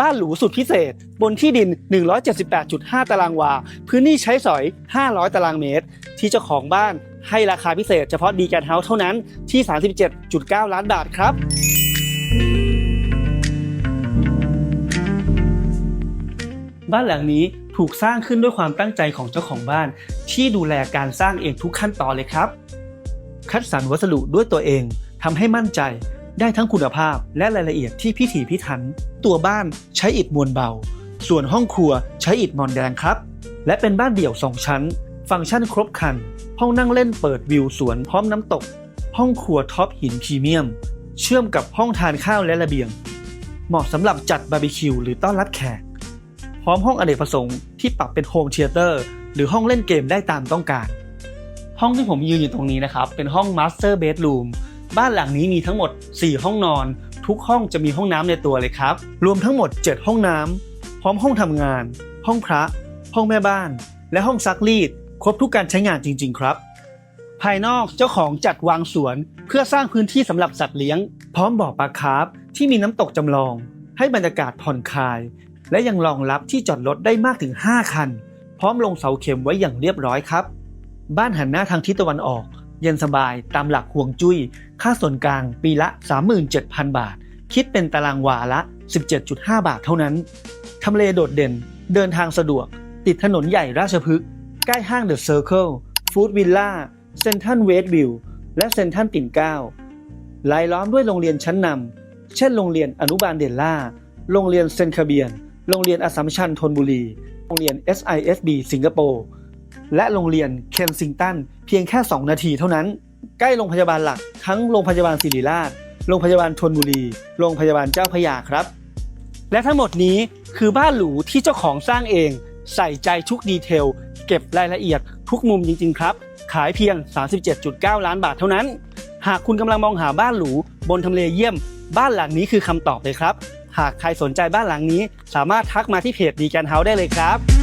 บ้านหรูสุดพิเศษ บนที่ดิน 178.5 ตารางวา พื้นที่ใช้สอย 500 ตารางเมตร ที่เจ้าของบ้านให้ราคาพิเศษเฉพาะดีแกนเฮาส์เท่านั้นที่ 37.9 ล้านบาทครับบ้านหลังนี้ถูกสร้างขึ้นด้วยความตั้งใจของเจ้าของบ้าน ที่ดูแลการสร้างเองทุกขั้นตอนเลยครับ คัดสรรวัสดุด้วยตัวเองทำให้มั่นใจ ได้ทั้งคุณภาพและรายละเอียดที่พิถีพิถัน ตัวบ้านใช้อิฐมวลเบา ส่วนห้องครัวใช้อิฐมอนแดงครับ และเป็นบ้านเดี่ยว 2 ชั้น ฟังก์ชันครบครัน ห้องนั่งเล่นเปิดวิวสวนพร้อมน้ำตก ห้องครัวท็อปหินพรีเมียม เชื่อมกับห้องทานข้าวและระเบียง เหมาะสำหรับจัดบาร์บีคิวหรือต้อนรับแขก พร้อมห้องอเนกประสงค์ที่ปรับเป็นโฮมเธียเตอร์หรือห้องเล่นเกมได้ตามต้องการ ห้องที่ผมยืนอยู่ตรงนี้นะครับ เป็นห้อง Master Bedroom บ้ บ้านหลังนี้มีทั้งหมด 4 ห้องนอน ทุกห้องจะมีห้องน้ำในตัวเลยครับ รวมทั้งหมด 7 ห้องน้ำพร้อมห้องทำงาน ห้องพระ ห้องแม่บ้าน และห้องซักรีด ครบทุกการใช้งานจริง ๆ ครับ ภายนอกเจ้าของจัดวางสวน เพื่อสร้างพื้นที่สำหรับสัตว์เลี้ยง พร้อมบ่อปลาคาร์ฟที่มีน้ำตกจำลอง ให้บรรยากาศผ่อนคลาย และยังรองรับที่จอดรถได้มากถึง 5 คัน พร้อมลงเสาเข็มไว้อย่างเรียบร้อยครับ บ้านหันหน้าทางทิศตะวันออก เย็นสบายตามหลักห่วงจุ้ย ค่าส่วนกลางปีละ 37,000 บาท คิดเป็นตารางวาละ 17.5 บาทเท่านั้น ทำเลโดดเด่น เดินทางสะดวก ติดถนนใหญ่ราชพฤกษ์ ใกล้ห้างเดอะเซอร์เคิล ฟู้ดวิลล่า เซนทันเวสต์วิว และเซนทันปิ่นเกล้ารายล้อมด้วยโรงเรียนชั้นนำ เช่นโรงเรียนอนุบาลเดลล่า โรงเรียนเซนคาเบียน โรงเรียนอสัมชัญธนบุรี โรงเรียน SISB สิงคโปร์ และโรงเรียนเคนซิงตันเพียงแค่ 2 นาทีเท่านั้น ใกล้โรงพยาบาลหลักทั้งโรงพยาบาลศิริราช โรงพยาบาลธนบุรี โรงพยาบาลเจ้าพยาครับ และทั้งหมดนี้คือบ้านหรูที่เจ้าของสร้างเอง ใส่ใจทุกดีเทล เก็บรายละเอียดทุกมุมจริง ๆ ครับ ขายเพียง 37.9 ล้านบาทเท่านั้น หากคุณกำลังมองหาบ้านหรูบนทำเลเยี่ยม บ้านหลังนี้คือคำตอบเลยครับ หากใครสนใจบ้านหลังนี้ สามารถทักมาที่เพจดีแกนเฮาได้เลยครับ